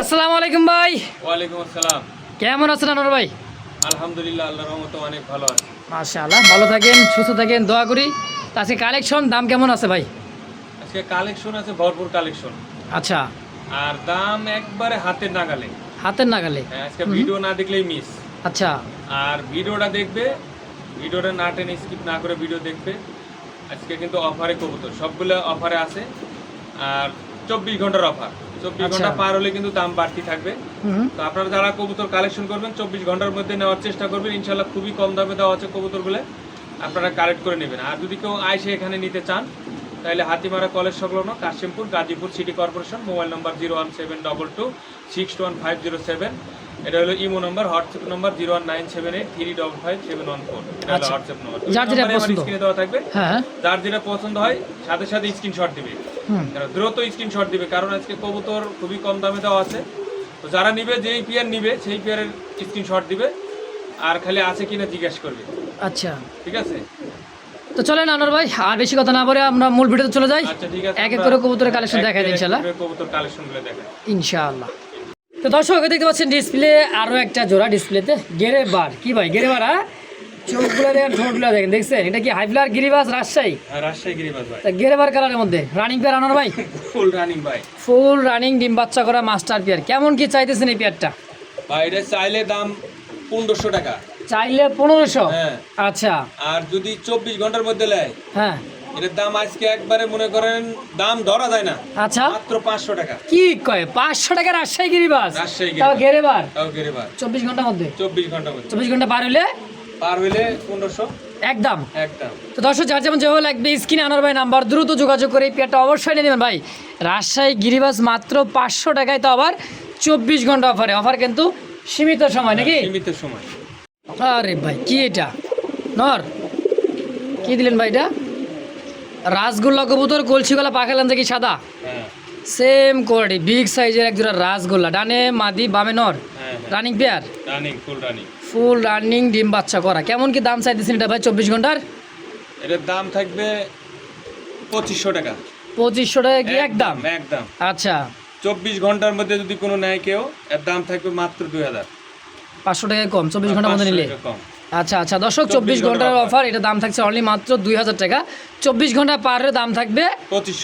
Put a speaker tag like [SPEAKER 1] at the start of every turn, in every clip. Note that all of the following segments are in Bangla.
[SPEAKER 1] আসসালামু আলাইকুম ভাই।
[SPEAKER 2] ওয়ালাইকুম আসসালাম।
[SPEAKER 1] কেমন আছেন আনোয়ার ভাই?
[SPEAKER 2] আলহামদুলিল্লাহ আল্লাহর রহমতে অনেক ভালো আছে।
[SPEAKER 1] মাশাআল্লাহ ভালো থাকেন সুস্থ থাকেন দোয়া করি। তা আজকে কালেকশন দাম কেমন আছে ভাই?
[SPEAKER 2] আজকে কালেকশন আছে ভরপুর কালেকশন
[SPEAKER 1] আচ্ছা।
[SPEAKER 2] আর দাম একবারে হাতের নাগালে।
[SPEAKER 1] হাতের নাগালে?
[SPEAKER 2] হ্যাঁ, আজকে ভিডিও না দেখলেই মিস
[SPEAKER 1] আচ্ছা।
[SPEAKER 2] আর ভিডিওটা দেখবে ভিডিওটা না টেনে স্কিপ না করে ভিডিও দেখবে। আজকে কিন্তু অফারে কবুতর সবগুলো অফারে আছে। আর চব্বিশ ঘণ্টার অফার চব্বিশ
[SPEAKER 1] আচ্ছা।
[SPEAKER 2] ঘণ্টা পার হলে কিন্তু দাম বাড়তি থাকবে। তো আপনারা যারা কবুতর কালেকশন করবেন চব্বিশ ঘণ্টার মধ্যে নেওয়ার চেষ্টা করবেন। ইনশাল্লাহ খুবই কম দামে দেওয়া কবুতরগুলো। আপনারা কালেক্ট করে নেবেন। আর যদি কেউ আইসে এখানে নিতে চান তাহলে হাতিমারা কলেজ সংলগ্ন Kashimpur Gazipur city corporation mobile number zero one seven double two six one five zero seven. এটা হলো imo number WhatsApp number zero one nine seven eight three double five seven one four. এটা হলো
[SPEAKER 1] আচ্ছা।
[SPEAKER 2] WhatsApp number.
[SPEAKER 1] যার যেটা পছন্দ।
[SPEAKER 2] স্ক্রিনে দেওয়া থাকবে।
[SPEAKER 1] হ্যাঁ
[SPEAKER 2] যার যেটা পছন্দ হয় সাথে সাথে স্ক্রিনশট দিবে। দ্রুত স্ক্রিনশট দিবে কারণ আজকে কবুতর খুবই কম দামে দেওয়া আছে। তো যারা নিবে যেই পেয়ার নিবে সেই পেয়ারের স্ক্রিনশট দিবে। আর খালি আছে কিনা জিজ্ঞেস করবে।
[SPEAKER 1] আচ্ছা।
[SPEAKER 2] ঠিক আছে?
[SPEAKER 1] তো চলেন আনোয়ার ভাই আর বেশি কথা না বলে আমরা মূল ভিডিওতে চলে যাই।
[SPEAKER 2] আচ্ছা ঠিক
[SPEAKER 1] এক এক করে কবুতরের কালেকশন দেখাই ইনশাআল্লাহ।
[SPEAKER 2] কবুতর কালেকশনগুলো দেখাই।
[SPEAKER 1] ইনশাআল্লাহ। তো দর্শক দেখতে পাচ্ছেন ডিসপ্লে আরও একটা জোড়া ডিসপ্লেতে গেরে বার কি ভাই গেরে বার হ্যাঁ? চোখগুলো দেখেন ঠোঁটগুলো দেখেন দেখছেন? এটা কি হাইফ্লার গিরিবাস রাজশাহী?
[SPEAKER 2] রাজশাহী গিরিবাস ভাই।
[SPEAKER 1] তা গেরে কালারের মধ্যে রানিং পেয়ার আনোয়ার ভাই?
[SPEAKER 2] ফুল রানিং ভাই।
[SPEAKER 1] ফুল রানিং ডিম বাচ্চা করা মাস্টার পেয়ার কেমন কি চাইতেছেন এই পেয়ারটা
[SPEAKER 2] ভাই এটা চাইলে দাম পনেরোশো টাকা।
[SPEAKER 1] চাইলে পনেরোশো?
[SPEAKER 2] হ্যাঁ।
[SPEAKER 1] আচ্ছা।
[SPEAKER 2] আর যদি চব্বিশ ঘণ্টার মধ্যে নেয়
[SPEAKER 1] হ্যাঁ।
[SPEAKER 2] এটার দাম আজকে একবারে মনে করেন দাম ধরা যায় না।
[SPEAKER 1] আচ্ছা।
[SPEAKER 2] মাত্র পাঁচশো টাকা।
[SPEAKER 1] কি কয়? পাঁচশো টাকা রাজশাহী গিরিবাস? তাও চব্বিশ ঘণ্টার মধ্যে?
[SPEAKER 2] চব্বিশ ঘণ্টার মধ্যে।
[SPEAKER 1] চব্বিশ ঘণ্টা পার
[SPEAKER 2] পার হইলে পনেরোশো?
[SPEAKER 1] একদম।
[SPEAKER 2] একদম।
[SPEAKER 1] তো দর্শক যার যেমন যেভাবে লাগবে স্ক্রিনে আনার ভাই নাম্বার দ্রুত যোগাযোগ করে এই পেয়ারটা অবশ্যই নিয়ে নেবেন। ভাই রাজশাহী গিরিবাস মাত্র পাঁচশো টাকায় তো আবার চব্বিশ ঘণ্টা অফারে অফার কিন্তু সীমিত সময় নাকি?
[SPEAKER 2] সীমিত সময়।
[SPEAKER 1] আরে ভাই কি এটা? নর কি দিলেন ভাই এটা? রাসগোল্লা কবুতর কলসিগোলা পাখালাম দেখি সাদা?
[SPEAKER 2] হ্যাঁ।
[SPEAKER 1] সেম কোয়ালিটি বিগ সাইজের এক জোড়া রাসগোল্লা। ডানে মাদি বামে নর।
[SPEAKER 2] হ্যাঁ হ্যাঁ।
[SPEAKER 1] Running pair
[SPEAKER 2] running full running
[SPEAKER 1] full running ডিম বাচ্চা করা। কেমন কি দাম চাইতেছেন এটা ভাই চব্বিশ ঘণ্টার?
[SPEAKER 2] এটার দাম থাকবে পঁচিশশো টাকা।
[SPEAKER 1] পঁচিশশো টাকা কি একদম
[SPEAKER 2] একদম?
[SPEAKER 1] আচ্ছা।
[SPEAKER 2] চব্বিশ ঘণ্টার মধ্যে যদি কোনো নেয় কেউ এর দাম থাকবে মাত্র দুই হাজার।
[SPEAKER 1] পাঁচশো টাকা কম চব্বিশ ঘণ্টার মধ্যে নিলে। আচ্ছা আচ্ছা। দর্শক চব্বিশ
[SPEAKER 2] ঘণ্টার
[SPEAKER 1] অফার এটা দাম থাকছে অনলি মাত্র দুই হাজার টাকা। চব্বিশ ঘণ্টা পার দাম থাকবে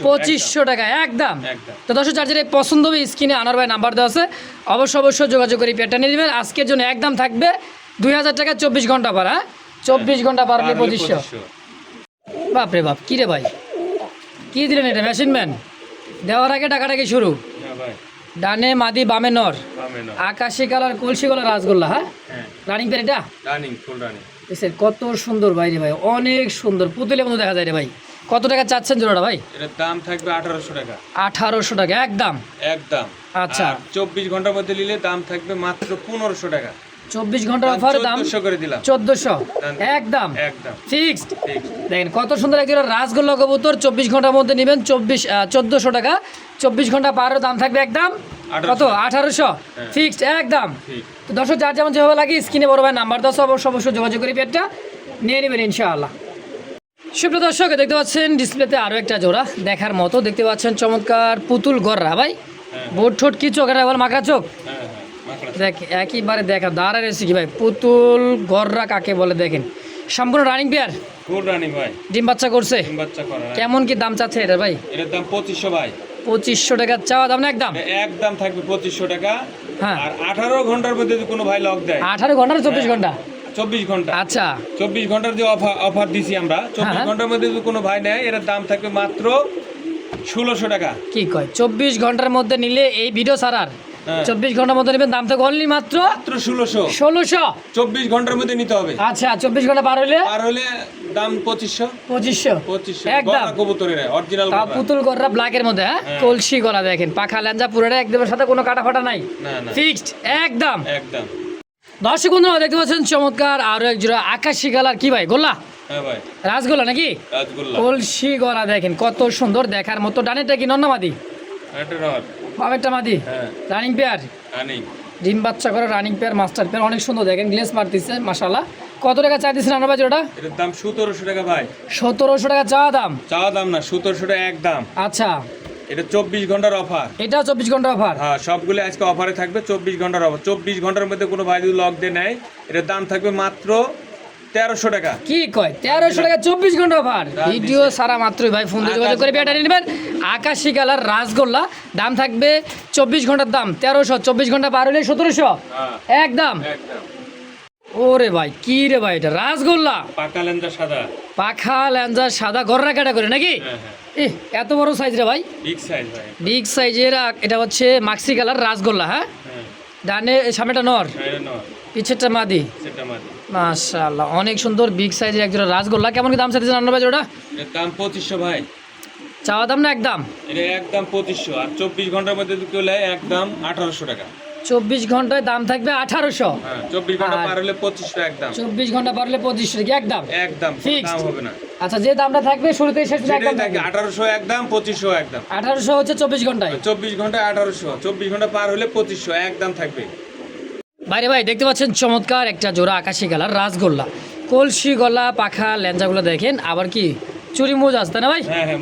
[SPEAKER 2] পঁচিশশো
[SPEAKER 1] টাকা একদম।
[SPEAKER 2] একদম।
[SPEAKER 1] তো দর্শক যার যেটা পছন্দ হবে স্ক্রিনে আনার ভাই নাম্বার দেওয়া আছে অবশ্য অবশ্যই যোগাযোগ করে পেটটা নিয়ে নেবেন। আজকের জন্য একদম থাকবে দুই হাজার টাকা চব্বিশ ঘণ্টা পার হ্যাঁ? চব্বিশ ঘণ্টা পার হলে পঁচিশশো। বাপরে বাপ কী রে ভাই? কী দিলেন এটা মেশিন ম্যান দেওয়ার আগে টাকাটাকে শুরু।
[SPEAKER 2] হ্যাঁ
[SPEAKER 1] ডানে মাদি বামে নর। আকাশি কালার কলসি কালার রাসগোল্লা হ্যাঁ?
[SPEAKER 2] হ্যাঁ।
[SPEAKER 1] রানিং এটা?
[SPEAKER 2] ফুল রানিং
[SPEAKER 1] দেখছেন কত সুন্দর ভাই রে ভাই অনেক সুন্দর। পুতুলের মতো দেখা যায় রে ভাই। কত টাকা চাচ্ছেন জোড়াটা ভাই?
[SPEAKER 2] এটার দাম থাকবে আঠারোশো টাকা।
[SPEAKER 1] আঠারোশো টাকা একদম?
[SPEAKER 2] একদম।
[SPEAKER 1] আচ্ছা।
[SPEAKER 2] চব্বিশ ঘণ্টার মধ্যে নিলে দাম থাকবে মাত্র পনেরোশো টাকা।
[SPEAKER 1] চব্বিশ ঘণ্টার অফার দাম
[SPEAKER 2] চোদ্দশো।
[SPEAKER 1] একদম। ফিক্সড দেখেন কত সুন্দর একজন রাসগোল্লা কবুতর চব্বিশ ঘণ্টার মধ্যে নেবেন চব্বিশ চোদ্দোশো টাকা। চব্বিশ ঘণ্টা পার দাম থাকবে একদম কত? আঠারোশো।
[SPEAKER 2] হ্যাঁ।
[SPEAKER 1] ফিক্সড একদম। তো দর্শক যার যেমন যেভাবে লাগে স্ক্রিনে বড় ভাই নাম্বার দশ অবশ্যই অবশ্যই যোগাযোগ করি পেটটা নিয়ে নেবেন ইনশাআল্লাহ। সুপ্রিয় দর্শক দেখতে পাচ্ছেন ডিসপ্লেতে আরও একটা জোড়া দেখার মতো। দেখতে পাচ্ছেন চমৎকার পুতুল গররা ভাই।
[SPEAKER 2] হ্যাঁ।
[SPEAKER 1] বোট ঠোঁট কি চোখ? এটা বল মাকড়া চোখ?
[SPEAKER 2] হ্যাঁ হ্যাঁ
[SPEAKER 1] দেখ একইবারে দেখা দাঁড়া রয়েছে কি ভাই? পুতুল গররা কাকে বলে দেখেন? সম্পূর্ণ রানিং পেয়ার
[SPEAKER 2] ফুল রানিং ভাই।
[SPEAKER 1] ডিম বাচ্চা করছে?
[SPEAKER 2] ডিম বাচ্চা করা
[SPEAKER 1] কেমন কি দাম চাচ্ছে এটা ভাই?
[SPEAKER 2] এটার দাম পঁচিশশো ভাই।
[SPEAKER 1] পঁচিশশো টাকা চাওয়া দাম না একদম?
[SPEAKER 2] একদম থাকবে পঁচিশশো টাকা।
[SPEAKER 1] হ্যাঁ।
[SPEAKER 2] আর আঠারো ঘণ্টার মধ্যে যদি কোনো ভাই লক দেয়।
[SPEAKER 1] আঠারো ঘণ্টা চব্বিশ ঘণ্টা?
[SPEAKER 2] চব্বিশ ঘণ্টা।
[SPEAKER 1] আচ্ছা।
[SPEAKER 2] চব্বিশ ঘণ্টার যে অফার অফার দিছি আমরা চব্বিশ
[SPEAKER 1] হ্যাঁ।
[SPEAKER 2] ঘণ্টার মধ্যে যদি কোনো ভাই নেয় এর দাম থাকবে মাত্র ষোলোশো টাকা।
[SPEAKER 1] কি কয়? চব্বিশ ঘণ্টার মধ্যে নিলে এই ভিডিও ছাড়ার?
[SPEAKER 2] হ্যাঁ।
[SPEAKER 1] চব্বিশ ঘণ্টার মধ্যে নেবেন দাম থেকে অনলি মাত্র
[SPEAKER 2] মাত্র ষোলোশো।
[SPEAKER 1] ষোলোশো।
[SPEAKER 2] চব্বিশ ঘণ্টার মধ্যে নিতে হবে।
[SPEAKER 1] আচ্ছা চব্বিশ ঘণ্টা পার হইলে
[SPEAKER 2] আর হলে দাম পঁচিশশো।
[SPEAKER 1] পঁচিশশো।
[SPEAKER 2] পঁচিশশো।
[SPEAKER 1] একদম।
[SPEAKER 2] কবুতরের অরিজিনাল
[SPEAKER 1] তা পুতুল গররা ব্ল্যাকের মধ্যে হ্যাঁ?
[SPEAKER 2] হ্যাঁ।
[SPEAKER 1] কলসি গলা দেখেন পাখা ল্যাঞ্জা পুরোটা একদমের সাথে কোনো কাটা ফাটা নাই ফিক্সড একদম।
[SPEAKER 2] একদম।
[SPEAKER 1] দর্শক বন্ধুরা দেখতে পাচ্ছেন চমৎকার আরও এক জোড়া আকাশি কালার কি ভাই গোল্লা?
[SPEAKER 2] হ্যাঁ
[SPEAKER 1] রাসগোল্লা নাকি? কলসি গলা দেখেন কত সুন্দর দেখার মতো ডানেরটা কি নন্নামাদি?
[SPEAKER 2] এটা
[SPEAKER 1] বামেরটা মাদি।
[SPEAKER 2] হ্যাঁ।
[SPEAKER 1] রানিং পেয়ার
[SPEAKER 2] রানিং
[SPEAKER 1] ডিম বাচ্চা করে রানিং পেয়ার মাস্টার পেয়ার অনেক সুন্দর। দেখেন গ্লেস মারতেছে মাসাল্লাহ কত টাকা চাইতেছেন আপনার ভাই জোড়াটা?
[SPEAKER 2] এটার দাম সতেরোশো টাকা ভাই।
[SPEAKER 1] সতেরোশো টাকা চাওয়া দাম।
[SPEAKER 2] চাওয়া দাম না সতেরোশো টাকা এক দাম।
[SPEAKER 1] আচ্ছা।
[SPEAKER 2] এটা চব্বিশ ঘণ্টার অফার
[SPEAKER 1] এটাও চব্বিশ ঘণ্টা অফার
[SPEAKER 2] হ্যাঁ সবগুলো আজকে অফারে থাকবে চব্বিশ ঘণ্টার অফার চব্বিশ ঘণ্টার মধ্যে কোনো ভাই যদি লক দিয়ে নেয় এটার দাম থাকবে মাত্র তেরোশো টাকা।
[SPEAKER 1] কি কয়? তেরোশো টাকা চব্বিশ ঘণ্টা অফার ভিডিও সারা মাত্রই ভাই ফোন দিয়ে যোগাযোগ করে নিয়ে নেবেন। আকাশি কালার রাসগোল্লা দাম থাকবে চব্বিশ ঘণ্টার দাম তেরোশো চব্বিশ ঘণ্টা পার হলে সতেরোশো।
[SPEAKER 2] হ্যাঁ।
[SPEAKER 1] একদম। ওরে ভাই কি রে ভাই এটা রাসগোল্লা?
[SPEAKER 2] পাকা লেন্দা সাদা।
[SPEAKER 1] পাখা ল্যাঞ্জা সাদা গররা কাটা করে নাকি?
[SPEAKER 2] হ্যাঁ হ্যাঁ।
[SPEAKER 1] এত বড় সাইজ রে ভাই।
[SPEAKER 2] বিগ সাইজ ভাই।
[SPEAKER 1] বিগ সাইজের এটা হচ্ছে মাক্সি কালার রাসগোল্লা হ্যাঁ? ডানে সামনেটা নর। পিছেরটা মাদি।
[SPEAKER 2] মাদি।
[SPEAKER 1] মাশাআল্লাহ অনেক সুন্দর বিগ সাইজের একজোড়া রাসগোল্লা। কেমন কি দাম চাইতেছেন আন্না ভাই জোড়া
[SPEAKER 2] এর দাম পঁচিশশো ভাই।
[SPEAKER 1] চাওয়া দাম না একদম?
[SPEAKER 2] এটা একদম পঁচিশশো আর চব্বিশ ঘণ্টার মধ্যে যদি কেউ নেয় একদম আঠারোশো টাকা।
[SPEAKER 1] চব্বিশ ঘন্টায় দাম থাকবে আঠারোশো?
[SPEAKER 2] হ্যাঁ চব্বিশ
[SPEAKER 1] ঘণ্টা
[SPEAKER 2] পার হলে পঁচিশশো একদম।
[SPEAKER 1] চব্বিশ ঘণ্টা পার হলে পঁচিশশো টাকা একদম?
[SPEAKER 2] একদম. দাম হবে না।
[SPEAKER 1] আচ্ছা যে দামটা থাকবে শুরুতে শেষ একদম
[SPEAKER 2] থাকে আঠারোশো একদম পঁচিশশো একদম।
[SPEAKER 1] আঠারোশো হচ্ছে চব্বিশ ঘন্টায়?
[SPEAKER 2] চব্বিশ ঘণ্টা আঠারোশো চব্বিশ ঘণ্টা পার হলে পঁচিশশো একদম থাকবে।
[SPEAKER 1] বাইরে ভাই দেখতে পাচ্ছেন চমৎকার একটা জোড়া আকাশি কালার রাসগোল্লা। কলসি গলা পাখা ল্যাঞ্জাগুলো দেখেন আবার কি? চুরি মুজ আসতে না ভাই?
[SPEAKER 2] হ্যাঁ হ্যাঁ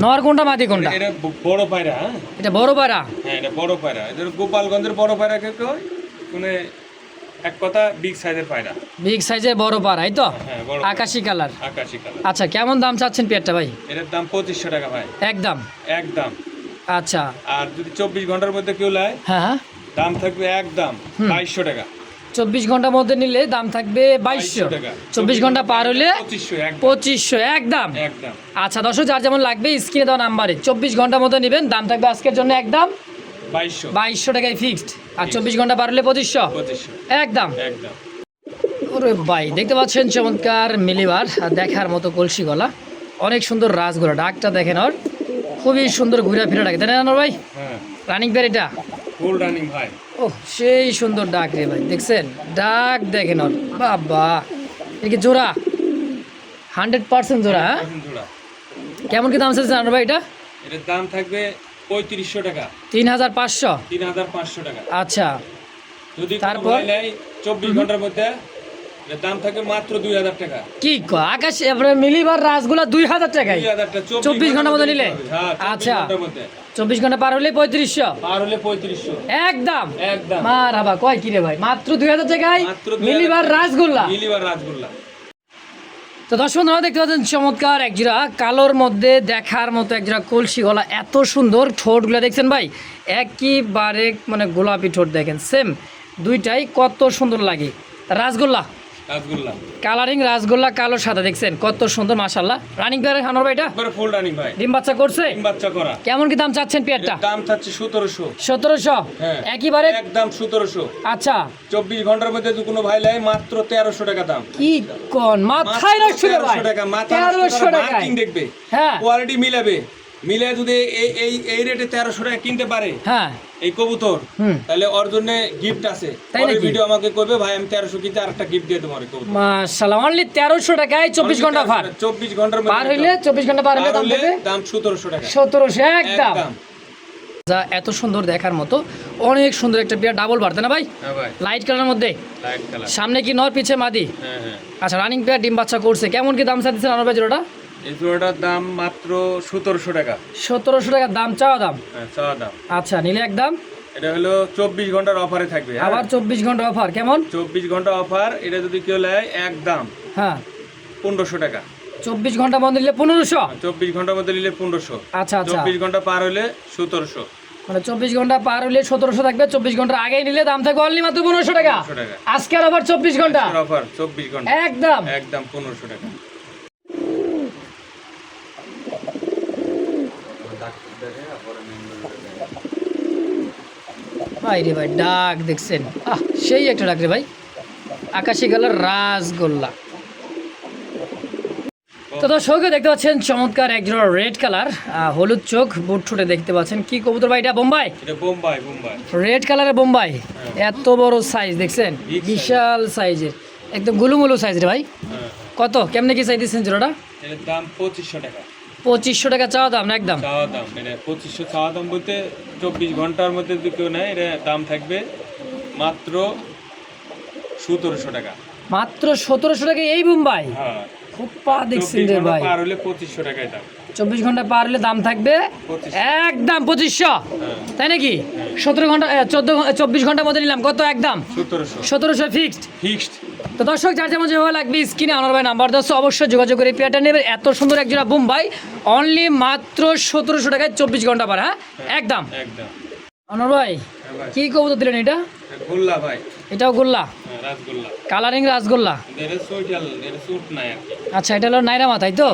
[SPEAKER 1] নর কোনটা মাদি কোনটা?
[SPEAKER 2] এটা বড় পায়রা হ্যাঁ?
[SPEAKER 1] এটা বড় পায়রা?
[SPEAKER 2] হ্যাঁ এটা বড় পায়রা। এটা গোপালগঞ্জের বড় পায়রা কে কয় মানে এক কথা বিগ সাইজের পায়রা।
[SPEAKER 1] বিগ সাইজের বড় পাড়া এই তো?
[SPEAKER 2] হ্যাঁ বড়
[SPEAKER 1] আকাশি কালার।
[SPEAKER 2] আকাশি কালার।
[SPEAKER 1] আচ্ছা কেমন দাম চাচ্ছেন পেয়ারটা ভাই?
[SPEAKER 2] এটার দাম পঁচিশশো টাকা ভাই।
[SPEAKER 1] একদম।
[SPEAKER 2] একদম।
[SPEAKER 1] আচ্ছা।
[SPEAKER 2] আর যদি চব্বিশ ঘণ্টার মধ্যে কেউ
[SPEAKER 1] হ্যাঁ হ্যাঁ।
[SPEAKER 2] দাম থাকবে একদম বাইশশো টাকা।
[SPEAKER 1] চব্বিশ ঘণ্টার মধ্যে নিলে দাম থাকবে বাইশশো। চব্বিশ ঘণ্টা পার হলে
[SPEAKER 2] পঁচিশশো একদম।
[SPEAKER 1] আচ্ছা দর্শক যার যেমন লাগবে স্ক্রিনে দেওয়া নাম্বারে চব্বিশ ঘণ্টার মধ্যে নেবেন দাম থাকবে আজকের জন্য একদম
[SPEAKER 2] বাইশশো।
[SPEAKER 1] বাইশশো টাকায় ফিক্সড আর চব্বিশ ঘণ্টা পার হলে পঁচিশশো। একদম। ওরে ভাই দেখতে পাচ্ছেন চমৎকার মিলিবার আর দেখার মতো কলসি গলা। অনেক সুন্দর রাজগোলা ডাকটা দেখেন ওর। খুবই সুন্দর ঘুরে ফিরে ডাকে। তাই না ভাই?
[SPEAKER 2] হ্যাঁ।
[SPEAKER 1] রানিং পেয়ার এটা?
[SPEAKER 2] ফুল রানিং ভাই।
[SPEAKER 1] ও সেই সুন্দর ডাক রে ভাই দেখছেন? ডাক দেখেন ওর। বাবা এদিকে জোড়া? হান্ড্রেড পার্সেন্ট জোড়া হ্যাঁ? কেমন কি দাম চাইছেন আনোয়ার ভাই এটা?
[SPEAKER 2] এটার দাম থাকবে পঁয়ত্রিশশো টাকা।
[SPEAKER 1] তিন হাজার পাঁচশো?
[SPEAKER 2] তিন হাজার পাঁচশো টাকা।
[SPEAKER 1] আচ্ছা।
[SPEAKER 2] যদি
[SPEAKER 1] তারপর?
[SPEAKER 2] চব্বিশ ঘণ্টার মধ্যে দাম থাকবে মাত্র দুই হাজার টাকা।
[SPEAKER 1] কি আকাশ মিলিবার রাসগুলা দুই হাজার টাকায়।
[SPEAKER 2] টাকা
[SPEAKER 1] চব্বিশ ঘণ্টার মধ্যে নিলে?
[SPEAKER 2] হ্যাঁ
[SPEAKER 1] আচ্ছা। চব্বিশ ঘণ্টা পার হলে পঁয়ত্রিশশো।
[SPEAKER 2] পার হলে পঁয়ত্রিশশো।
[SPEAKER 1] একদম।
[SPEAKER 2] একদম।
[SPEAKER 1] মার হাবা কয় কি রে ভাই? মাত্র দুই হাজার টাকায় মিলিবার রাসগোল্লা।
[SPEAKER 2] মিলিবার রাজগোল্লা
[SPEAKER 1] তো দর্শক বন্ধুরা দেখতে পাচ্ছেন চমৎকার একজোড়া কালোর মধ্যে দেখার মতো একজোড়া কলসি গলা এত সুন্দর ঠোঁটগুলো দেখছেন ভাই? একইবারে মানে গোলাপি ঠোঁট দেখেন সেম দুইটাই কত সুন্দর লাগে। রাসগোল্লা। কালারিং রাসগোল্লা কালো সাদা দেখছেন? কত সুন্দর মাশাল্লাহ রানিং পেয়ারের হানোর ভাই এটা?
[SPEAKER 2] ফুল রানিং ভাই।
[SPEAKER 1] ডিম বাচ্চা করছে?
[SPEAKER 2] ডিম বাচ্চা করা।
[SPEAKER 1] কেমন কি দাম চাচ্ছেন পেয়ারটা?
[SPEAKER 2] দাম থাকছে সতেরোশো।
[SPEAKER 1] সতেরোশো?
[SPEAKER 2] হ্যাঁ।
[SPEAKER 1] একইবারে
[SPEAKER 2] একদম সতেরোশো।
[SPEAKER 1] আচ্ছা।
[SPEAKER 2] চব্বিশ ঘণ্টার মধ্যে যদি কোনো ভাই নেয় মাত্র তেরোশো টাকা দাম।
[SPEAKER 1] কি কোন? মাথায় নষ্ট ভাই
[SPEAKER 2] তেরোশো টাকা মাথা
[SPEAKER 1] তেরোশো টাকায়।
[SPEAKER 2] মার্কিং দেখবে।
[SPEAKER 1] হ্যাঁ।
[SPEAKER 2] কোয়ালিটি মিলাবে। মিলে যদি এই এই এই রেটে তেরোশো টাকা কিনতে পারে
[SPEAKER 1] হ্যাঁ।
[SPEAKER 2] এই কবুতর তাহলে ওর জন্য গিফট আছে।
[SPEAKER 1] তাই নাকি?
[SPEAKER 2] ভিডিও আমাকে করবে ভাই আমি তেরোশো কিনতে আর একটা গিফট দিয়ে দেবো কবুতর।
[SPEAKER 1] মাশাআল্লাহ অনলি তেরোশো টাকায় চব্বিশ ঘণ্টা ভার
[SPEAKER 2] চব্বিশ ঘণ্টার মধ্যে
[SPEAKER 1] পার হইলে চব্বিশ ঘণ্টা পার হইলে দাম দেবে?
[SPEAKER 2] দাম সতেরোশো টাকা।
[SPEAKER 1] সতেরোশো একদম। যা এত সুন্দর দেখার মতো অনেক সুন্দর একটা বিয়ার ডাবল বাড়তে না ভাই?
[SPEAKER 2] হ্যাঁ
[SPEAKER 1] লাইট কালারের মধ্যে? সামনে কি নর পিছে মাদি?
[SPEAKER 2] হ্যাঁ হ্যাঁ।
[SPEAKER 1] আচ্ছা রানিং পেয়ার ডিম বাচ্চা করছে। কেমন কি দাম চাইতেছেন আনোয়ার ভাই জোড়াটা
[SPEAKER 2] এই জোড়াটার দাম মাত্র সতেরোশো টাকা।
[SPEAKER 1] সতেরোশো টাকার দাম চাওয়া দাম?
[SPEAKER 2] হ্যাঁ চাওয়া দাম।
[SPEAKER 1] আচ্ছা নিলে একদম
[SPEAKER 2] এটা হলো চব্বিশ ঘণ্টার অফারে থাকবে হ্যাঁ?
[SPEAKER 1] আবার চব্বিশ ঘণ্টা অফার কেমন?
[SPEAKER 2] চব্বিশ ঘণ্টা অফার এটা যদি কেউ নেয় একদম
[SPEAKER 1] হ্যাঁ।
[SPEAKER 2] পনেরোশো টাকা।
[SPEAKER 1] চব্বিশ ঘণ্টা বন্ধ নিলে পনেরোশো?
[SPEAKER 2] চব্বিশ ঘণ্টার মধ্যে নিলে পনেরোশো।
[SPEAKER 1] আচ্ছা আচ্ছা।
[SPEAKER 2] চব্বিশ ঘণ্টা পার হলে সতেরোশো।
[SPEAKER 1] মানে চব্বিশ ঘণ্টা পার হলে সতেরোশো থাকবে চব্বিশ ঘণ্টা আগেই নিলে দাম থাকবে অনলি মাত্র পনেরোশো টাকা।
[SPEAKER 2] 1500 টাকা।
[SPEAKER 1] আজকের আবার চব্বিশ ঘণ্টা।
[SPEAKER 2] অফার চব্বিশ ঘণ্টা।
[SPEAKER 1] একদম
[SPEAKER 2] একদম পনেরোশো টাকা।
[SPEAKER 1] ভাই রে ভাই ডাক দেখছেন। আহ সেই একটা ডাক রে ভাই। আকাশি কালার রাসগোল্লা। তো দর্শক দেখতে পাচ্ছেন চমৎকার একজোড়া রেড কালার হলুদ চোখ বুট ঠুটে দেখতে পাচ্ছেন। কি কবুতর ভাই এটা? বোম্বাই?
[SPEAKER 2] বোম্বাই বোম্বাই।
[SPEAKER 1] রেড কালারের বোম্বাই? এত বড় সাইজ দেখছেন. বিশাল সাইজের একদম গুলুমুলু সাইজ রে ভাই।
[SPEAKER 2] হ্যাঁ।
[SPEAKER 1] কত? কেমনে কি সাইজ দিচ্ছেন জোড়াটা?
[SPEAKER 2] দাম পঁচিশশো টাকা।
[SPEAKER 1] পঁচিশশো টাকা চাওয়া দাম একদম?
[SPEAKER 2] চাওয়া দাম এটা পঁচিশশো চাওয়া দাম বলতে চব্বিশ ঘণ্টার মধ্যে যদি কেউ নেয় এটা দাম থাকবে মাত্র সতেরোশো টাকা।
[SPEAKER 1] মাত্র সতেরোশো টাকা এই বোম্বাই
[SPEAKER 2] হ্যাঁ।
[SPEAKER 1] খুব পা দেখছেন রে ভাই।
[SPEAKER 2] পার হলে পঁচিশশো টাকায় দাম।
[SPEAKER 1] চব্বিশ ঘণ্টা পার হলে দাম থাকবে? একদম পঁচিশশো?
[SPEAKER 2] হ্যাঁ।
[SPEAKER 1] তাই নাকি? সতেরো ঘণ্টা চোদ্দ চব্বিশ ঘণ্টার মধ্যে নিলাম। কত একদম?
[SPEAKER 2] সতেরোশো।
[SPEAKER 1] সতেরোশো ফিক্সড
[SPEAKER 2] ফিক্সড
[SPEAKER 1] তো দর্শক যার যেমন যেভাবে লাগবে স্ক্রিনে আনার ভাই নাম্বার দশ অবশ্যই যোগাযোগ করে পেয়ারটা নেবে এত সুন্দর একজোড়া বোম্বাই অনলি মাত্র সতেরোশো টাকায় চব্বিশ ঘণ্টা পার হ্যাঁ? একদম।
[SPEAKER 2] একদম।
[SPEAKER 1] আনোয়ার ভাই
[SPEAKER 2] হ্যাঁ
[SPEAKER 1] কি কবুতর দিলেন এটা?
[SPEAKER 2] গোল্লা ভাই।
[SPEAKER 1] এটাও গোল্লা?
[SPEAKER 2] হ্যাঁ
[SPEAKER 1] কালারিং রাসগোল্লা
[SPEAKER 2] আর কি।
[SPEAKER 1] আচ্ছা এটা হলো নাইরা মাথায় তো?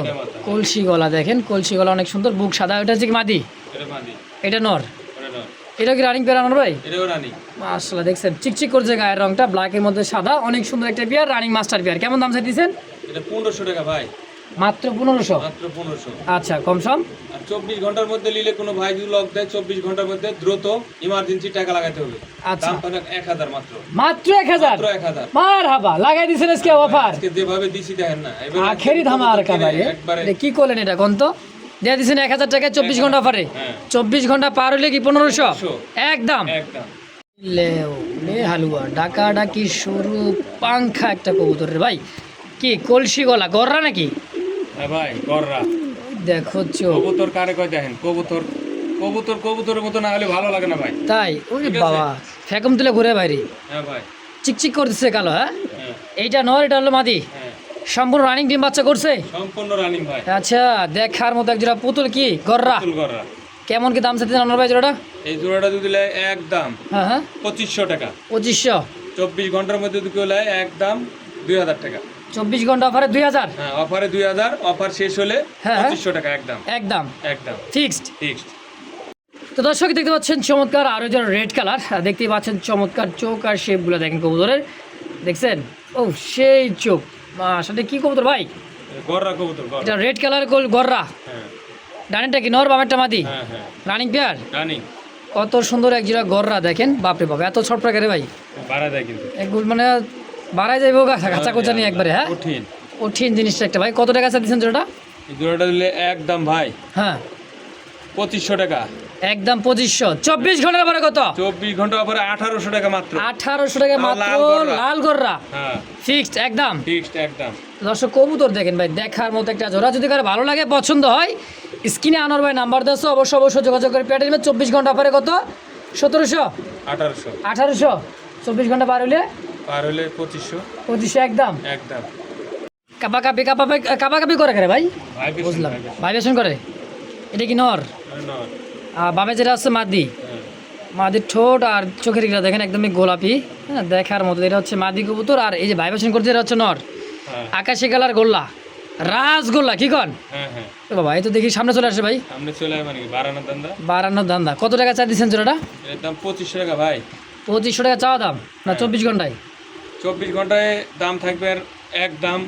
[SPEAKER 1] কলসি গলা দেখেন কলসি গলা অনেক সুন্দর বুক সাদা। এটা হচ্ছে কি মাদি?
[SPEAKER 2] এটা
[SPEAKER 1] নর।
[SPEAKER 2] এটা
[SPEAKER 1] কি রানিং পেয়ার অনর ভাই?
[SPEAKER 2] এটাও রানি
[SPEAKER 1] আসলে দেখছেন? চিকচিক করছে গায়ের রংটা ব্ল্যাকের মধ্যে সাদা অনেক সুন্দর একটা পেয়ার রানিং মাস্টার পেয়ার কেমন দাম চাইতেছেন?
[SPEAKER 2] এটা পনেরোশো টাকা ভাই।
[SPEAKER 1] মাত্র পনেরোশো?
[SPEAKER 2] মাত্র পনেরোশো।
[SPEAKER 1] আচ্ছা কম সম?
[SPEAKER 2] চব্বিশ ঘণ্টার মধ্যে নিলে কোনো ভাই যদি লক দেয় চব্বিশ ঘণ্টার মধ্যে দ্রুত ইমার্জেন্সি টাকা লাগাতে হবে।
[SPEAKER 1] আচ্ছা।
[SPEAKER 2] এক হাজার মাত্র।
[SPEAKER 1] মাত্র এক হাজার?
[SPEAKER 2] এক হাজার।
[SPEAKER 1] মার হাবা লাগাই দিছেন আজকে অফার
[SPEAKER 2] আজকে যেভাবে দিছি দেখেন না
[SPEAKER 1] আখেরি ধামা আর কাবারে কি করলেন এটা কোন তো? দিয়ে দিছেন এক হাজার টাকায় চব্বিশ ঘণ্টা অফারে
[SPEAKER 2] হ্যাঁ।
[SPEAKER 1] চব্বিশ ঘণ্টা পার হলে কি পনেরোশো। একদম।
[SPEAKER 2] একদম।
[SPEAKER 1] লে হালুয়া ডাকা ডাকি সরু পাংখা একটা কবুতর রে ভাই। কি কলসি গলা গররা নাকি?
[SPEAKER 2] হ্যাঁ ভাই গররা।
[SPEAKER 1] দেখো
[SPEAKER 2] কবুতর কারে কয় দেখেন? কবুতর কবুতর কবুতরের মতো না হলে ভালো লাগে না ভাই।
[SPEAKER 1] তাই?
[SPEAKER 2] আছে।
[SPEAKER 1] বাবা ফেকম তুলে ঘুরে বাইরে।
[SPEAKER 2] হ্যাঁ ভাই।
[SPEAKER 1] চিকচিক করতেছে কালো হ্যাঁ?
[SPEAKER 2] হ্যাঁ।
[SPEAKER 1] এইটা নর এটা হলো মাদি।
[SPEAKER 2] হ্যাঁ।
[SPEAKER 1] সম্পূর্ণ রানিং ডিম বাচ্চা করছে?
[SPEAKER 2] সম্পূর্ণ রানিং ভাই।
[SPEAKER 1] আচ্ছা দেখার মতো একজোড়া পুতুল কি? গররা।
[SPEAKER 2] পুতুল গররা।
[SPEAKER 1] কেমন কি দাম চাইতেছেন আনোয়ার ভাই জোড়াটা?
[SPEAKER 2] এই জোড়াটা যদি নেয় একদম
[SPEAKER 1] হ্যাঁ হ্যাঁ।
[SPEAKER 2] পঁচিশশো টাকা।
[SPEAKER 1] পঁচিশশো। নেয়
[SPEAKER 2] ঘণ্টার মধ্যে যদি কেউ নেয় একদম দুই হাজার টাকা।
[SPEAKER 1] চব্বিশ ঘণ্টা অফারে দুই হাজার?
[SPEAKER 2] হ্যাঁ অফারে দুই হাজার অফার শেষ হলে
[SPEAKER 1] হ্যাঁ।
[SPEAKER 2] পঁচিশশো টাকা একদম
[SPEAKER 1] একদম
[SPEAKER 2] একদম
[SPEAKER 1] ফিক্সড?
[SPEAKER 2] ফিক্সড।
[SPEAKER 1] তো দর্শক দেখতে পাচ্ছেন চমৎকার আরও যেন রেড কালার। দেখতেই পাচ্ছেন চমৎকার চোখ আর শেপগুলো দেখেন কবুতরের। দেখছেন? ও সেই চোখ। আসলে কি কবুতর ভাই?
[SPEAKER 2] গররা কবুতর
[SPEAKER 1] এটা রেড কালার গোল গররা।
[SPEAKER 2] হ্যাঁ।
[SPEAKER 1] ডানেরটা কি? নর বামেরটা মাদি?
[SPEAKER 2] হ্যাঁ হ্যাঁ।
[SPEAKER 1] Running pair?
[SPEAKER 2] রানিং।
[SPEAKER 1] কত সুন্দর এক জোড়া গররা দেখেন? বাপরে বাপ এত ছোট টাকারে ভাই।
[SPEAKER 2] বাড়া দেয় কিন্তু।
[SPEAKER 1] এগুলো মানে বাড়াই যাইব গাছা কোচা নিয়ে একবারে হ্যাঁ?
[SPEAKER 2] কঠিন।
[SPEAKER 1] কঠিন জিনিসটা একটা। ভাই কত টাকা দিচ্ছেন জোড়াটা?
[SPEAKER 2] এই জোড়াটা দিলে একদম ভাই।
[SPEAKER 1] হ্যাঁ।
[SPEAKER 2] পঁচিশশো টাকা।
[SPEAKER 1] একদম পঁচিশশো। চব্বিশ ঘণ্টার পরে কত?
[SPEAKER 2] চব্বিশ ঘণ্টা পরে আঠারোশো টাকা মাত্র।
[SPEAKER 1] আঠারোশো টাকা মাত্র
[SPEAKER 2] লাল গররা। হ্যাঁ।
[SPEAKER 1] ফিক্সড একদম?
[SPEAKER 2] ফিক্সড একদম।
[SPEAKER 1] দর্শক কবুতর দেখেন ভাই দেখার মতো একটা জোড়া। যদি কারও ভালো লাগে পছন্দ হয় স্ক্রিনে আনার ভাই নাম্বার দেশো অবশ্য অবশ্যই যোগাযোগ করে পেটে নেবে চব্বিশ ঘণ্টা পরে কত? সতেরোশো?
[SPEAKER 2] আঠারোশো।
[SPEAKER 1] আঠারোশো? চব্বিশ ঘণ্টা পার হলে?
[SPEAKER 2] পার হলে পঁচিশশো।
[SPEAKER 1] পঁচিশশো একদম?
[SPEAKER 2] একদম।
[SPEAKER 1] কাপা কাপি কাপা কাপা কাপি করে করে ভাই? বুঝলাম।
[SPEAKER 2] ভাই
[SPEAKER 1] ভাইবেশন করে? এটা কি নর?
[SPEAKER 2] আর
[SPEAKER 1] বামে যেটা আছে মাদি?
[SPEAKER 2] হ্যাঁ।
[SPEAKER 1] মাদির ঠোঁট আর চোখের গিরা দেখেন একদমই গোলাপি। হ্যাঁ দেখার মতো। এটা হচ্ছে মাদি কবুতর আর এই যে ভাইবেশন করছে এটা হচ্ছে নর।
[SPEAKER 2] হ্যাঁ।
[SPEAKER 1] আকাশি কালার গোল্লা। রাসগোল্লা কি কন?
[SPEAKER 2] হ্যাঁ হ্যাঁ।
[SPEAKER 1] বাবা এই তো দেখি সামনে চলে আসে ভাই।
[SPEAKER 2] সামনে চলে আয় মানে দান্দা।
[SPEAKER 1] দান্দা। কত টাকা দিচ্ছেন
[SPEAKER 2] এর দাম পঁচিশশো টাকা ভাই।
[SPEAKER 1] পঁচিশশো টাকা চাওয়া দাম? না
[SPEAKER 2] হ্যাঁ।
[SPEAKER 1] চব্বিশ ঘন্টায়?
[SPEAKER 2] চব্বিশ ঘন্টায় দাম থাকবে এক দাম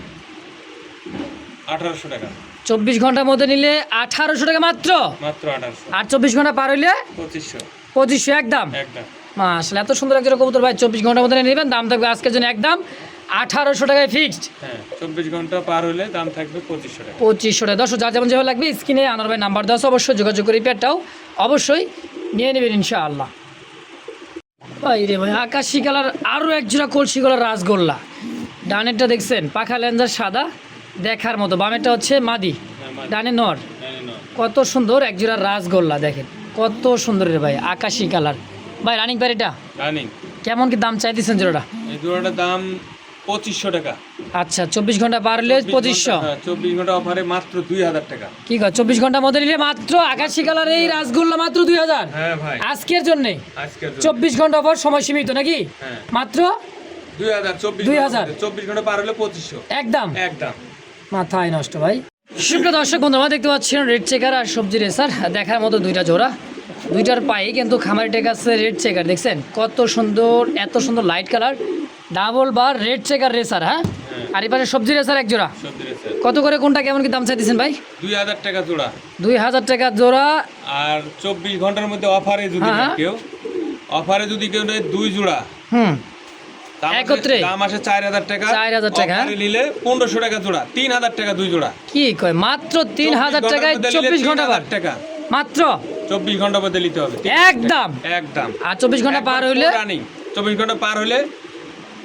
[SPEAKER 2] আঠারোশো টাকা।
[SPEAKER 1] চব্বিশ ঘণ্টার মধ্যে নিলে আঠারোশো টাকা মাত্র?
[SPEAKER 2] মাত্র আঠারোশো।
[SPEAKER 1] আর চব্বিশ ঘণ্টা পার হইলে?
[SPEAKER 2] পঁচিশশো।
[SPEAKER 1] পঁচিশশো একদম
[SPEAKER 2] একদম
[SPEAKER 1] আসলে এত সুন্দর একজন কবুতর ভাই চব্বিশ ঘণ্টার মধ্যে নেবেন। দাম থাকবে আজকের জন্য একদম আঠারোশো টাকায় ফিক্সড
[SPEAKER 2] হ্যাঁ চব্বিশ ঘণ্টা পার হলে দাম থাকবে পঁচিশশো টাকা।
[SPEAKER 1] পঁচিশশো টাকা। দশ যার যেমন যেভাবে লাগবে স্ক্রিনে আনার ভাই নাম্বার দশ অবশ্যই যোগাযোগ করি পেটটাও অবশ্যই নিয়ে নেবেন ইনশাআল্লাহ। ভাই রে ভাই আকাশি কালার আরও এক জোড়া কলসি কালার রাসগোল্লা। ডানেরটা দেখছেন পাখা লেন্সার সাদা দেখার মতো। বামেরটা হচ্ছে মাদি
[SPEAKER 2] হ্যাঁ,
[SPEAKER 1] ডানে নর। কত সুন্দর এক জোড়া রাসগোল্লা দেখেন। কত সুন্দর রে ভাই আকাশি কালার। ভাই রানিং প্যারিটা
[SPEAKER 2] রানিং
[SPEAKER 1] কেমন কি দাম চাইতেছেন জোড়াটা?
[SPEAKER 2] এই জোড়াটার দাম পঁচিশশো টাকা।
[SPEAKER 1] আচ্ছা চব্বিশ ঘণ্টা পার হলে পঁচিশশো।
[SPEAKER 2] চব্বিশ ঘণ্টা অফারে মাত্র দুই হাজার টাকা।
[SPEAKER 1] কি কয় চব্বিশ ঘণ্টার মধ্যে নিলে মাত্র আকাশি কালার এই রাসগোল্লা মাত্র দুই হাজার?
[SPEAKER 2] হ্যাঁ ভাই।
[SPEAKER 1] আজকের জন্যে?
[SPEAKER 2] আজকের।
[SPEAKER 1] চব্বিশ ঘণ্টা পর সময় সীমিত নাকি?
[SPEAKER 2] হ্যাঁ।
[SPEAKER 1] মাত্র
[SPEAKER 2] দুই হাজার চব্বিশ ঘণ্টা পার হলে পঁচিশশো।
[SPEAKER 1] একদম।
[SPEAKER 2] একদম।
[SPEAKER 1] মাথায় নষ্ট ভাই। সুপ্রিয় দর্শক বন্ধু আমরা দেখতে পাচ্ছি রেড চেকার আর সবজি রেসার দেখার মতো দুইটা জোড়া। দুইটার পায়ে কিন্তু খামারি টেক আছে রেড চেকার দেখছেন? কত সুন্দর এত সুন্দর light colour double bar red checker racer হ্যাঁ? আর এবারে সবজি রেসার এক জোড়া। কত করে কোনটা কেমন কি দাম চাইতেছেন ভাই?
[SPEAKER 2] দুই হাজার টাকা জোড়া।
[SPEAKER 1] দুই হাজার টাকা জোড়া।
[SPEAKER 2] আর চব্বিশ ঘণ্টার মধ্যে অফারে যদি
[SPEAKER 1] হ্যাঁ, হ্যাঁ।
[SPEAKER 2] কেউ অফারে যদি কেউ নেয় দুই জোড়া।
[SPEAKER 1] হুম। একত্রে?
[SPEAKER 2] দাম আসে চার হাজার টাকা।
[SPEAKER 1] 4,000 টাকা, হ্যাঁ?
[SPEAKER 2] নিলে পনেরোশো টাকা জোড়া তিন হাজার টাকা দুই জোড়া।
[SPEAKER 1] কি কয়? মাত্র তিন হাজার টাকায় চব্বিশ ঘণ্টা
[SPEAKER 2] টাকা।
[SPEAKER 1] মাত্র?
[SPEAKER 2] চব্বিশ ঘণ্টা মধ্যে নিতে হবে।
[SPEAKER 1] একদম।
[SPEAKER 2] একদম।
[SPEAKER 1] আর চব্বিশ ঘণ্টা পার হইলে?
[SPEAKER 2] চব্বিশ ঘণ্টা পার হলে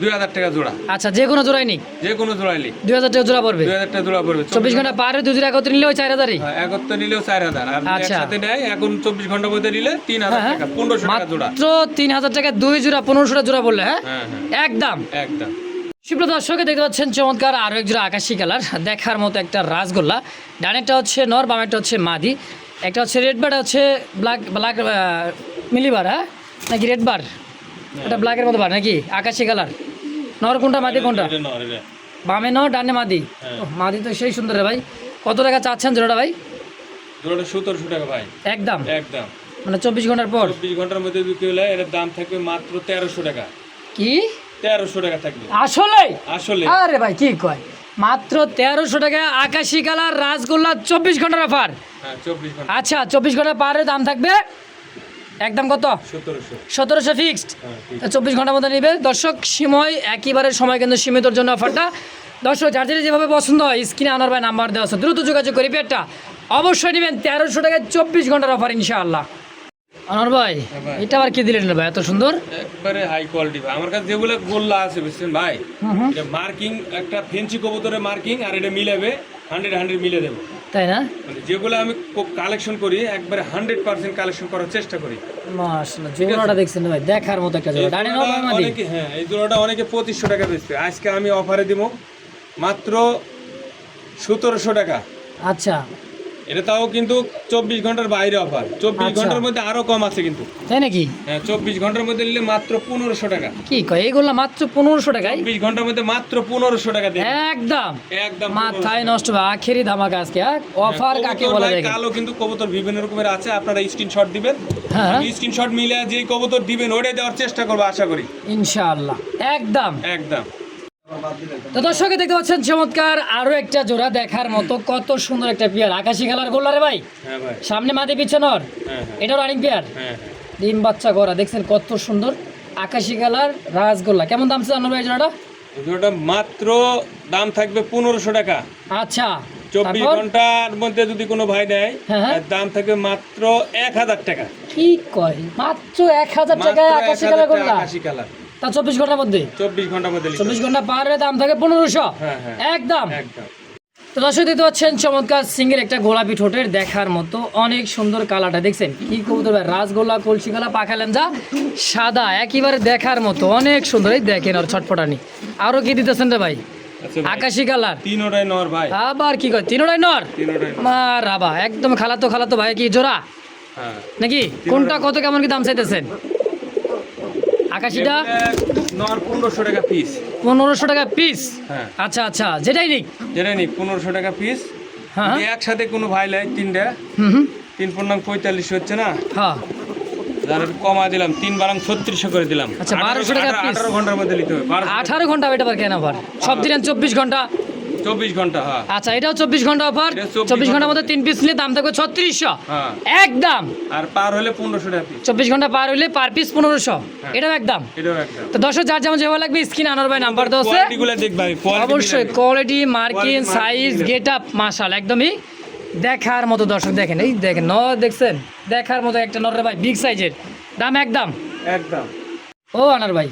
[SPEAKER 2] দুই হাজার টাকা জোড়া।
[SPEAKER 1] আচ্ছা যে কোনো জোড়াই নিক।
[SPEAKER 2] যে কোনো জোড়াইলি
[SPEAKER 1] দুই হাজার টাকা জোড়া পড়বে?
[SPEAKER 2] দুই হাজার টাকা জোড়া পড়বে
[SPEAKER 1] চব্বিশ ঘণ্টা। পারে দুই জোড়া একত্রে চার হাজারই?
[SPEAKER 2] হ্যাঁ, নিলেও চার হাজার।
[SPEAKER 1] আচ্ছা।
[SPEAKER 2] একসাথে নেয় এখন চব্বিশ ঘণ্টার মধ্যে নিলে তিন হাজার
[SPEAKER 1] হ্যাঁ
[SPEAKER 2] টাকা পনেরোশো টাকা জোড়া।
[SPEAKER 1] মাত্র তিন হাজার টাকা দুই জোড়া পনেরোশো টাকা জোড়া বললে হ্যাঁ?
[SPEAKER 2] হ্যাঁ হ্যাঁ।
[SPEAKER 1] একদম।
[SPEAKER 2] একদম।
[SPEAKER 1] সুপ্রিয় দর্শকে দেখতে পাচ্ছেন চমৎকার আরও এক জোড়া আকাশি কালার। দেখার মতো একটা রাসগোল্লা। ডানেরটা হচ্ছে নর বামেরটা হচ্ছে মাদি। একটা হচ্ছে রেড বার হচ্ছে ব্ল্যাক ব্ল্যাক মিলিবার হ্যাঁ? নাকি রেড বার? এটা ব্ল্যাকের মতো বার নাকি? আকাশি কালার। নর কোনটা মাদি কোনটা। বামে নর ডানে মাদি।
[SPEAKER 2] হ্যাঁ।
[SPEAKER 1] মাদি তো সেই সুন্দর রে ভাই। কত টাকা চাচ্ছেন জোড়াটা ভাই?
[SPEAKER 2] জোড়াটা সতেরোশো টাকা ভাই।
[SPEAKER 1] একদম?
[SPEAKER 2] একদম।
[SPEAKER 1] মানে চব্বিশ ঘণ্টার পর?
[SPEAKER 2] চব্বিশ ঘণ্টার মধ্যে বিক্রি হলে এর দাম থাকবে মাত্র তেরোশো টাকা।
[SPEAKER 1] কি?
[SPEAKER 2] তেরোশো টাকা থাকবে।
[SPEAKER 1] আসলে?
[SPEAKER 2] আসলে।
[SPEAKER 1] আরে ভাই কি কয়? মাত্র তেরোশো টাকা আকাশি কালার রাসগোল্লা চব্বিশ ঘণ্টার অফার।
[SPEAKER 2] হ্যাঁ
[SPEAKER 1] আচ্ছা চব্বিশ ঘণ্টা পারে দাম থাকবে একদম কত?
[SPEAKER 2] সতেরোশো।
[SPEAKER 1] ফিক্সড
[SPEAKER 2] হ্যাঁ
[SPEAKER 1] চব্বিশ ঘণ্টার মধ্যে নেবে। দর্শক সময় একইবারে সময় কিন্তু সীমিতর জন্য অফারটা দর্শক যার যেটা যেভাবে পছন্দ হয় স্ক্রিনে আনার ভাই নাম্বার দেওয়া আছে দ্রুত যোগাযোগ করি পেটটা। অবশ্যই নেবেন তেরোশো টাকায় চব্বিশ ঘণ্টার অফার ইনশাআল্লাহ। আনার ভাই
[SPEAKER 2] হ্যাঁ
[SPEAKER 1] এটা আবার কি দিলেন ভাই এত সুন্দর?
[SPEAKER 2] একবারে হাই কোয়ালিটি ভাই। আমার কাছে যেগুলো গোল্লা আছে বুঝছেন ভাই? এটা মার্কিং একটা ফেন্সি কবুতরের মার্কিং আর এটা মিলাবে হান্ড্রেড হান্ড্রেড মিলে দেবো।
[SPEAKER 1] তাই না?
[SPEAKER 2] মানে যেগুলো আমি কালেকশন করি একবারে হান্ড্রেড পার্সেন্ট কালেকশন করার চেষ্টা করি।
[SPEAKER 1] মাশাআল্লাহ জোড়াটা দেখছেন ভাই দেখার মতো একটা জোড়া। ডানে মাদি
[SPEAKER 2] হ্যাঁ এই জোড়াটা অনেকে পঁচিশশো টাকা বেচছে আজকে আমি অফারে দিব মাত্র সতেরোশো টাকা।
[SPEAKER 1] আচ্ছা
[SPEAKER 2] এটা তাও কিন্তু চব্বিশ ঘণ্টার বাইরে অফার চব্বিশ
[SPEAKER 1] আচ্ছা।
[SPEAKER 2] ঘণ্টার মধ্যে আরও কম আছে কিন্তু।
[SPEAKER 1] তাই নাকি?
[SPEAKER 2] হ্যাঁ চব্বিশ ঘণ্টার মধ্যে নিলে মাত্র পনেরোশো টাকা।
[SPEAKER 1] কি কয়? এইগুলো মাত্র পনেরোশো টাকায়?
[SPEAKER 2] চব্বিশ ঘণ্টার মধ্যে মাত্র পনেরোশো টাকা দেবে
[SPEAKER 1] একদম।
[SPEAKER 2] একদম
[SPEAKER 1] মাথায় নষ্ট ভাই আখেরি ধামাকা আজকে অফার কাকে
[SPEAKER 2] কবুতর
[SPEAKER 1] বলে দেখেন?
[SPEAKER 2] কালো কিন্তু কবুতর বিভিন্ন রকমের আছে আপনারা স্ক্রিনশট দিবেন।
[SPEAKER 1] হ্যাঁ।
[SPEAKER 2] স্ক্রিনশট মিলে যে কবুতর দিবেন ওটাই দেওয়ার চেষ্টা করব আশা করি।
[SPEAKER 1] ইনশাআল্লাহ। একদম।
[SPEAKER 2] একদম।
[SPEAKER 1] তো দর্শকে দেখতে পাচ্ছেন চমৎকার আরও একটা জোড়া দেখার মতো কত সুন্দর একটা পেয়ার। আকাশি কালার গোল্লারে ভাই?
[SPEAKER 2] হ্যাঁ ভাই।
[SPEAKER 1] সামনে মাদি পিছনে নর।
[SPEAKER 2] হ্যাঁ হ্যাঁ।
[SPEAKER 1] এটাও রানিং পেয়ার ডিম বাচ্চা করা দেখছেন কত সুন্দর। আকাশি কালার রাসগোল্লা কেমন দাম জানো ভাই জোড়াটা?
[SPEAKER 2] ওটা মাত্র দাম থাকবে পনেরোশো টাকা।
[SPEAKER 1] আচ্ছা।
[SPEAKER 2] চব্বিশ ঘণ্টার মধ্যে যদি কোনো ভাই নেয়। দাম থাকবে মাত্র এক হাজার টাকা।
[SPEAKER 1] কি কয়? মাত্র এক হাজার
[SPEAKER 2] এক
[SPEAKER 1] আকাশি কালার
[SPEAKER 2] টাকা
[SPEAKER 1] গোল্লা।
[SPEAKER 2] আকাশি কালার
[SPEAKER 1] তা চব্বিশ ঘণ্টার মধ্যে?
[SPEAKER 2] চব্বিশ ঘণ্টার মধ্যে
[SPEAKER 1] চব্বিশ ঘণ্টা হয়ে দাম থাকে পনেরোশো।
[SPEAKER 2] হ্যাঁ, হ্যাঁ।
[SPEAKER 1] একদম। তো দর্শক দেখতে পাচ্ছেন চমৎকার সিঙ্গেল একটা গোলাপি ঠোঁটের দেখার মতো অনেক সুন্দর দেখছেন কি কবুতর ভাই? রাসগোল্লা কলসি কালা পাখা লেঞ্জা সাদা একেবারে দেখার মতো অনেক সুন্দর। এই দেখেন আর ছটফটানি। আরও কি দিতেছেন রে ভাই?
[SPEAKER 2] আচ্ছা
[SPEAKER 1] আকাশি কালার।
[SPEAKER 2] তিনোটাই নর ভাই।
[SPEAKER 1] আবার কি কয়? তিনোটাই নর?
[SPEAKER 2] তিনোটাই নর।
[SPEAKER 1] মা রাবা একদম খালাতো খালাতো ভাই কি জোড়া?
[SPEAKER 2] হ্যাঁ।
[SPEAKER 1] নাকি? কোনটা কত কেমন কি দাম চাইতেছেন? আকাশিটা
[SPEAKER 2] পনেরোশো টাকা পিস
[SPEAKER 1] পনেরোশো টাকা পিস
[SPEAKER 2] হ্যাঁ।
[SPEAKER 1] আচ্ছা আচ্ছা যেটাই নিক।
[SPEAKER 2] যেটাই নিক পনেরোশো টাকা পিস
[SPEAKER 1] হ্যাঁ।
[SPEAKER 2] একসাথে কোনো ভাই লাই তিনটা
[SPEAKER 1] হুম হুম।
[SPEAKER 2] তিন পূর্ণাঙ্গ পঁয়তাল্লিশ হচ্ছে না?
[SPEAKER 1] হ্যাঁ।
[SPEAKER 2] কমা দিলাম তিন বারাং ছত্রিশশো করে দিলাম।
[SPEAKER 1] আচ্ছা, বারোশো টাকা
[SPEAKER 2] আঠারো ঘণ্টার মধ্যে নিতে হবে
[SPEAKER 1] আঠারো ঘণ্টা এটা কেন আবার সব দিলেন চব্বিশ ঘণ্টা।
[SPEAKER 2] চব্বিশ ঘণ্টা হ্যাঁ।
[SPEAKER 1] আচ্ছা এটাও চব্বিশ ঘণ্টা অফার
[SPEAKER 2] 24
[SPEAKER 1] চব্বিশ ঘণ্টার মধ্যে। তিন পিস নিলে দাম থাকবে ছত্রিশশো।
[SPEAKER 2] হ্যাঁ।
[SPEAKER 1] একদম।
[SPEAKER 2] আর পার হলে পনেরোশো টাকা
[SPEAKER 1] চব্বিশ ঘণ্টা পার হইলে পার পিস পনেরোশো।
[SPEAKER 2] হ্যাঁ।
[SPEAKER 1] এটাও একদম।
[SPEAKER 2] এটাও একদম।
[SPEAKER 1] তো দর্শক যার যেমন যেভাবে লাগবে স্ক্রিন আনার ভাই নাম্বার
[SPEAKER 2] আমি
[SPEAKER 1] অবশ্যই quality marking size get up মাশাল একদমই দেখার মতো দর্শক দেখেন। এই দেখেন ন দেখছেন? দেখার মতো একটা নরে ভাই বিগ সাইজের দাম একদম।
[SPEAKER 2] একদম।
[SPEAKER 1] ও আনার ভাই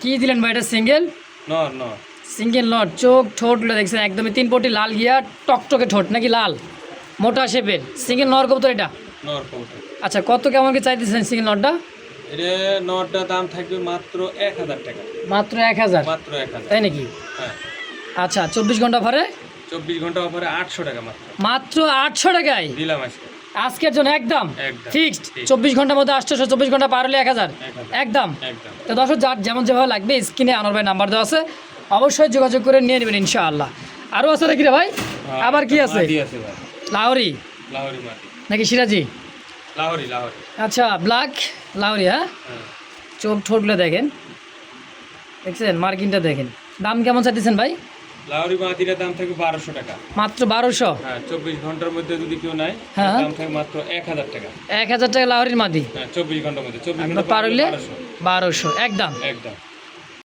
[SPEAKER 1] কি দিলেন ভাই এটা সিঙ্গেল
[SPEAKER 2] নর নর।
[SPEAKER 1] সিঙ্গেল নট চোখ ঠোঁটগুলো দেখছেন একদমই তিন পটি লাল গিয়া টকটকে ঠোঁট নাকি লাল? মোটা শেপের। সিঙ্গেল নর কবুতর এটা? আচ্ছা কত কেমন কি চাইতেছেন সিঙ্গেল নটটা?
[SPEAKER 2] এটা নরটা দাম থাকবে মাত্র এক হাজার টাকা।
[SPEAKER 1] মাত্র এক হাজার?
[SPEAKER 2] মাত্র এক হাজার।
[SPEAKER 1] তাই নাকি?
[SPEAKER 2] হ্যাঁ।
[SPEAKER 1] আচ্ছা চব্বিশ ঘণ্টা পরে
[SPEAKER 2] চব্বিশ ঘণ্টা অফারে আটশো টাকা মাত্র।
[SPEAKER 1] মাত্র আটশো টাকায়?
[SPEAKER 2] দিলাম আজকে।
[SPEAKER 1] আজকের জন্য একদম। ফিক্সড। চব্বিশ ঘণ্টার মধ্যে আটশোশো চব্বিশ ঘণ্টা পার হলে এক হাজার? একদম?
[SPEAKER 2] একদম।
[SPEAKER 1] তো দর্শক যার যেমন যেভাবে লাগবে স্ক্রিনে আনার ভাই নাম্বার দেওয়া আছে। অবশ্যই যোগাযোগ করে নিয়ে নেবেন ইনশাআল্লাহ। আরও আছে নাকি রে ভাই? আবার কি আছে? লাহরি? নাকি সিরাজি? আচ্ছা ব্ল্যাক লাহরি হ্যাঁ?
[SPEAKER 2] হ্যাঁ।
[SPEAKER 1] চোখ ঠোঁটগুলো দেখেন। দেখছেন? মার্কিনটা দেখেন। দাম কেমন চাইতেছেন ভাই?
[SPEAKER 2] দাম বারোশো টাকা।
[SPEAKER 1] মাত্র বারোশো?
[SPEAKER 2] হ্যাঁ চব্বিশ ঘণ্টার মধ্যে যদি কেউ নেয়
[SPEAKER 1] হ্যাঁ।
[SPEAKER 2] দাম থাকবে মাত্র এক হাজার টাকা।
[SPEAKER 1] এক হাজার টাকা লাহরির মাদি
[SPEAKER 2] হ্যাঁ চব্বিশ ঘণ্টার মধ্যে। চব্বিশ ঘণ্টা
[SPEAKER 1] পার
[SPEAKER 2] বারোশো।
[SPEAKER 1] বারোশো। একদম
[SPEAKER 2] একদম